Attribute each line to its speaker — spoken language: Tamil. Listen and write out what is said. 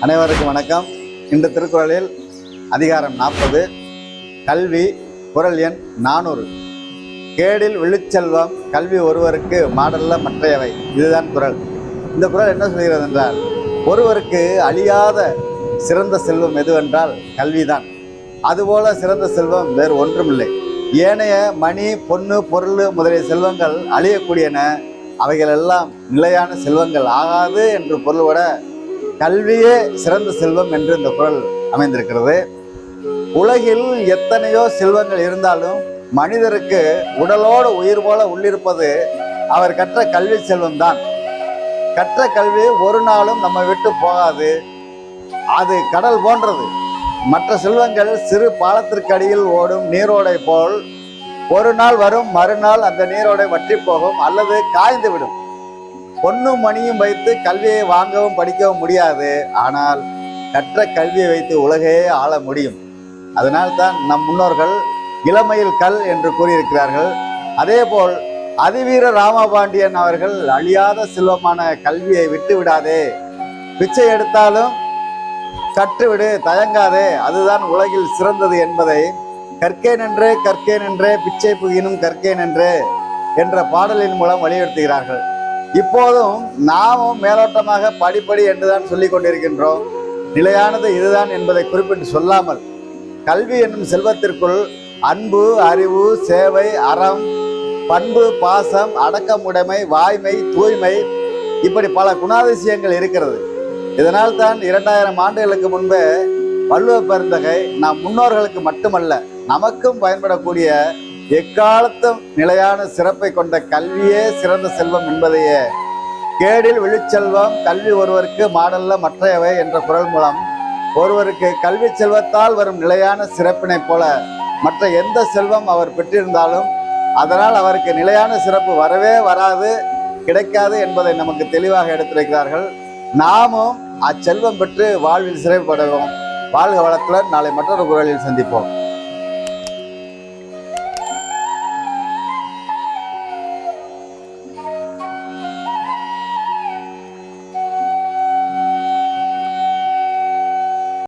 Speaker 1: அனைவருக்கும் வணக்கம். இந்த திருக்குறளில் அதிகாரம் நாற்பது கல்வி குரல் எண் நானூறு. கேடில் விழுச்செல்வம் கல்வி ஒருவருக்கு மாடல்ல மற்றையவை. இதுதான் குரல். இந்த குறள் என்ன சொல்கிறது என்றால் ஒருவருக்கு அழியாத சிறந்த செல்வம் எதுவென்றால் கல்விதான். அதுபோல சிறந்த செல்வம் வேறு ஒன்றுமில்லை. ஏனைய மணி பொண்ணு பொருள் முதலிய செல்வங்கள் அழியக்கூடியன. அவைகள் எல்லாம் நிலையான செல்வங்கள் ஆகாது என்று பொருள்பட கல்வியே சிறந்த செல்வம் என்று இந்த குரல் அமைந்திருக்கிறது. உலகில் எத்தனையோ செல்வங்கள் இருந்தாலும் மனிதருக்கு உடலோடு உயிர் போல உள்ளிருப்பது அவர் கற்ற கல்வி செல்வம் தான் கற்ற கல்வி ஒரு நாளும் நம்ம விட்டு போகாது. அது கடல் போன்றது. மற்ற செல்வங்கள் சிறு பாலத்திற்கு அடியில் ஓடும் நீரோடை போல் ஒரு நாள் வரும் மறுநாள் அந்த நீரோடை வற்றி போகும் அல்லது காய்ந்து விடும். பொண்ணும் மணியும் வைத்து கல்வியை வாங்கவும் படிக்கவும் முடியாது ஆனால் கற்ற கல்வியை வைத்து உலகையே ஆள முடியும். அதனால் தான் நம் முன்னோர்கள் இளமையில் கல் என்று கூறியிருக்கிறார்கள். அதேபோல் அதிவீர ராமபாண்டியன் அவர்கள் அழியாத செல்வமான கல்வியை விட்டு விடாதே. பிச்சை எடுத்தாலும் கற்றுவிடு தயங்காதே. அதுதான் உலகில் சிறந்தது என்பதை கற்கேன் என்றே கற்கேன் என்றே பிச்சை புகினும் கற்கேன் என்று என்ற பாடலின் மூலம் வலியுறுத்துகிறார்கள். இப்போதும் நாமும் மேலோட்டமாக படிப்படி என்றுதான் சொல்லிக் கொண்டிருக்கின்றோம். நிலையானது இதுதான் என்பதை குறிப்பிட்டு சொல்லாமல் கல்வி என்னும் செல்வத்திற்குள் அன்பு அறிவு சேவை அறம் பண்பு பாசம் அடக்கமுடைமை வாய்மை தூய்மை இப்படி பல குணாதிசயங்கள் இருக்கிறது. இதனால் தான் இரண்டாயிரம் ஆண்டுகளுக்கு முன்பே வள்ளுவ பெருந்தகை நம் முன்னோர்களுக்கு மட்டுமல்ல நமக்கும் பயன்படக்கூடிய எக்காலத்தும் நிலையான சிறப்பை கொண்ட கல்வியே சிறந்த செல்வம் என்பதையே. கேடில் விழுச்செல்வம் கல்வி ஒருவருக்கு மாடல்ல மற்றையவை என்ற குரல் மூலம் ஒருவருக்கு கல்வி செல்வத்தால் வரும் நிலையான சிறப்பினைப் போல மற்ற எந்த செல்வம் அவர் பெற்றிருந்தாலும் அதனால் அவருக்கு நிலையான சிறப்பு வரவே வராது கிடைக்காது என்பதை நமக்கு தெளிவாக எடுத்துரைக்கிறார்கள். நாமும் அச்செல்வம் பெற்று வாழ்வில் சிறைப்படைவோம் வாழ்க வளத்துடன் நாளை மற்றொரு குரலில் சந்திப்போம்.